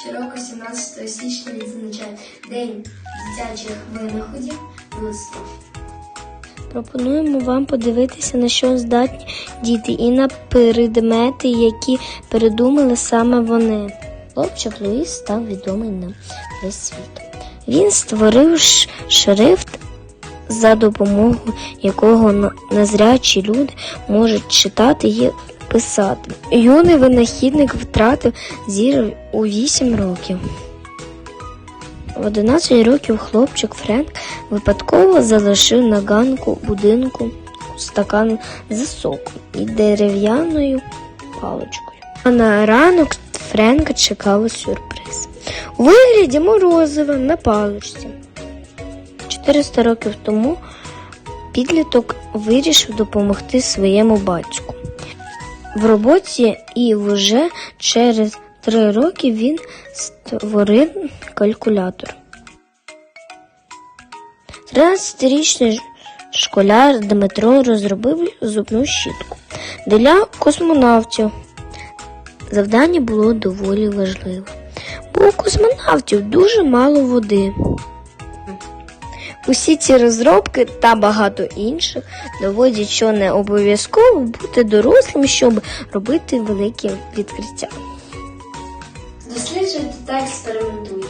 Щороку 17 січня відзначають День дитячих винаходів мистецтва. Пропонуємо вам подивитися, на що здатні діти, і на предмети, які придумали саме вони. Хлопчик Луїс став відомий на весь світ. Він створив шрифт, за допомогою якого незрячі люди можуть читати писати. Юний винахідник втратив зір у 8 років. В 11 років хлопчик Френк випадково залишив на ганку будинку стакан з соком і дерев'яною паличкою. А на ранок Френка чекав сюрприз. У вигляді морозива на паличці. 400 років тому підліток вирішив допомогти своєму батьку. В роботі і вже через три роки він створив калькулятор. 13-річний школяр Дмитро розробив зубну щітку для космонавтів. Завдання було доволі важливе, бо у космонавтів дуже мало води. Усі ці розробки та багато інших доводять, що не обов'язково бути дорослим, щоб робити великі відкриття. Досліджуйте та експериментуйте.